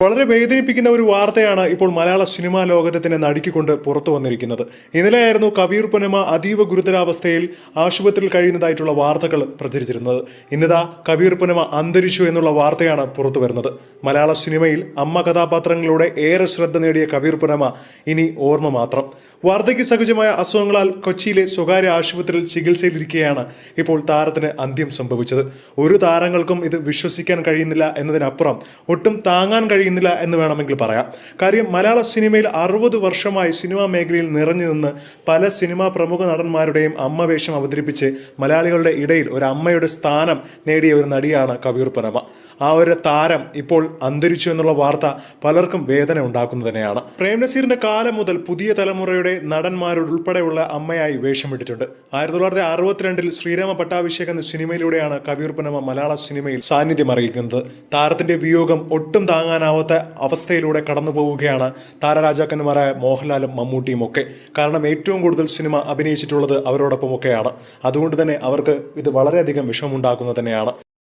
വളരെ വേദനിപ്പിക്കുന്ന ഒരു വാർത്തയാണ് ഇപ്പോൾ മലയാള സിനിമാ ലോകത്തെ തന്നെ നടുക്കിക്കൊണ്ട് പുറത്തു വന്നിരിക്കുന്നത്. ഇന്നലെയായിരുന്നു കവിയൂർ പുനമ അതീവ ഗുരുതരാവസ്ഥയിൽ ആശുപത്രിയിൽ കഴിയുന്നതായിട്ടുള്ള വാർത്തകൾ പ്രചരിച്ചിരുന്നത്. ഇന്നിതാ കവിയൂർ പുനമ അന്തരിച്ചു എന്നുള്ള വാർത്തയാണ് പുറത്തു വരുന്നത്. മലയാള സിനിമയിൽ അമ്മ കഥാപാത്രങ്ങളിലൂടെ ഏറെ ശ്രദ്ധ നേടിയ കവിയൂർ പുനമ ഇനി ഓർമ്മ മാത്രം. വാർദ്ധക്യ സഹജമായ അസുഖങ്ങളാൽ കൊച്ചിയിലെ സ്വകാര്യ ആശുപത്രിയിൽ ചികിത്സയിലിരിക്കെയാണ് ഇപ്പോൾ താരത്തിന് അന്ത്യം സംഭവിച്ചത്. ഒരു താരങ്ങൾക്കും ഇത് വിശ്വസിക്കാൻ കഴിയുന്നില്ല എന്നതിനപ്പുറം ഒട്ടും താങ്ങാൻ കഴിയുന്നില്ല എന്ന് വേണമെങ്കിൽ പറയാം. കാര്യം മലയാള സിനിമയിൽ അറുപത് വർഷമായി സിനിമാ മേഖലയിൽ നിറഞ്ഞു നിന്ന് പല സിനിമാ പ്രമുഖ നടന്മാരുടെയും അമ്മ വേഷം അവതരിപ്പിച്ച് മലയാളികളുടെ ഇടയിൽ ഒരു അമ്മയുടെ സ്ഥാനം നേടിയ ഒരു നടിയാണ് കവിയൂർ പനമ ആ ഒരു താരം ഇപ്പോൾ അന്തരിച്ചു എന്നുള്ള വാർത്ത പലർക്കും വേദന ഉണ്ടാക്കുന്നത് തന്നെയാണ്. പ്രേം നസീറിന്റെ കാലം മുതൽ പുതിയ തലമുറയുടെ നടന്മാരുടെ ഉൾപ്പെടെയുള്ള അമ്മയായി വേഷമിട്ടിട്ടുണ്ട് ആയിരത്തി തൊള്ളായിരത്തി അറുപത്തിരണ്ടിൽ ശ്രീരാമ പട്ടാഭിഷേക് എന്ന സിനിമയിലൂടെയാണ് കവിയൂർ പനമ മലയാള സിനിമയിൽ സാന്നിധ്യം അറിയിക്കുന്നത് താരത്തിന്റെ വിയോഗം ഒട്ടും താങ്ങാനാവാത്ത അവസ്ഥയിലൂടെ കടന്നു പോവുകയാണ് താരരാജാക്കന്മാരായ മോഹൻലാലും മമ്മൂട്ടിയും ഒക്കെ. കാരണം ഏറ്റവും കൂടുതൽ സിനിമ അഭിനയിച്ചിട്ടുള്ളത് അവരോടൊപ്പമൊക്കെയാണ്. അതുകൊണ്ട് തന്നെ അവർക്ക് ഇത് വളരെയധികം വിഷമമുണ്ടാക്കുന്നത് തന്നെയാണ്.